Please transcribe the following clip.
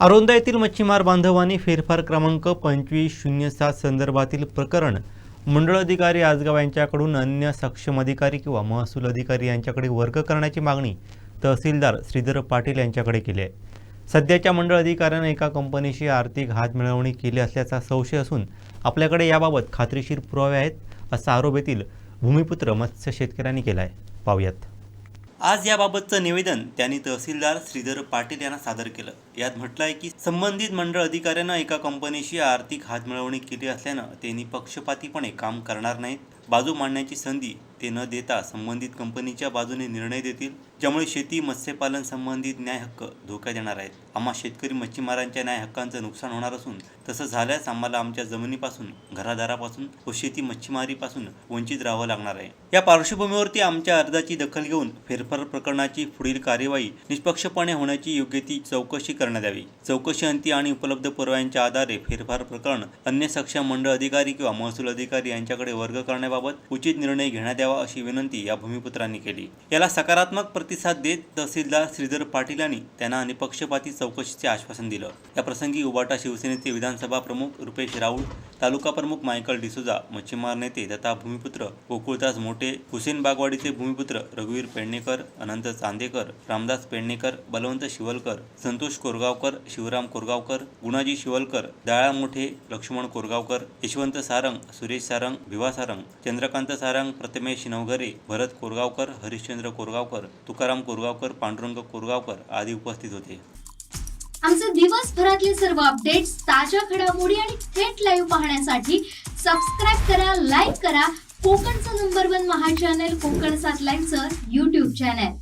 अरोंदा येथील मच्छीमार बांधवांनी फेरफार क्रमांक पंचवीस शून्य सात संदर्भातील प्रकरण मंडळ अधिकारी आजगाव यांच्याकडून अन्य सक्षम अधिकारी किंवा महसूल अधिकारी यांच्याकडे वर्ग करण्याची मागणी तहसीलदार श्रीधर पाटील यांच्याकडे केली आहे. सध्याच्या मंडळ अधिकाऱ्यानं एका कंपनीशी आर्थिक हातमिळवणी केली असल्याचा संशय असून आपल्याकडे याबाबत खात्रीशीर पुरावे आहेत असा आरोप येथील भूमिपुत्र मत्स्य शेतकऱ्यांनी केला आहे पाहूयात. आज याबाबतचं निवेदन त्यांनी तहसीलदार श्रीधर पाटील यांना सादर केलं. यात म्हटलं आहे की संबंधित मंडळ अधिकाऱ्यानं एका कंपनीशी आर्थिक हातमिळवणी केली असल्यानं त्यांनी पक्षपातीपणे काम करणार नाहीत. बाजू मांडण्याची संधी ते न देता संबंधित कंपनीच्या बाजूने निर्णय देतील ज्यामुळे शेती मत्स्यपालन संबंधित न्याय हक्क धोक्यात येणार आहेत. आम्हा शेतकरी मच्छीमारांच्या न्याय हक्कांचं नुकसान होणार असून तसं झाल्यास आम्हाला आमच्या जमिनीपासून घरादारापासून व शेती मच्छीमारीपासून वंचित राहावं लागणार आहे. या पार्श्वभूमीवरती आमच्या अर्जाची दखल घेऊन फेरफार प्रकरणाची पुढील कार्यवाही निष्पक्षपणे होण्याची योग्य ती चौकशी करण्यात यावी. चौकशी अंती आणि उपलब्ध पुराव्यांच्या आधारे फेरफार प्रकरण अन्य सक्षम मंडळ अधिकारी किंवा महसूल अधिकारी यांच्याकडे वर्ग करण्याबाबत उचित निर्णय घेण्यात यावा. अशी विनंती या भूमिपुत्रांनी केली. याला सकारात्मक प्रतिसाद देत तहसीलदार श्रीधर पाटील यांनी त्यांना निपक्षपाती चौकशीचे आश्वासन दिलं. या प्रसंगी उबाटा शिवसेनेचे विधानसभा प्रमुख रुपेश राऊळ तालुका प्रमुख मायकल डिसोजा मच्छीमार नेते तथा भूमिपुत्र गोकुळदास मोठे हुसेन बागवाडीचे भूमिपुत्र रघुवीर पेडणेकर अनंत चांदेकर रामदास पेडणेकर बलवंत शिवलकर संतोष कोरगावकर शिवराम कोरगावकर गुणाजी शिवलकर दाळा मोठे लक्ष्मण कोरगावकर यशवंत सारंग सुरेश सारंग भिवा सारंग चंद्रकांत सारंग प्रथमेश नवघरे भरत कोरगावकर हरिश्चंद्र कोरगावकर तुकाराम कोरगावकर पांडुरंग कोरगावकर आदी उपस्थित होते. आमचे दिवसभरातले सर्व अपडेट्स ताज्या घडामोडी आणि थेट लाईव्ह पाहण्यासाठी सबस्क्राईब करा लाईक करा. कोकणचं नंबर वन महा चॅनल कोकण सात लाईनचं युट्यूब चॅनल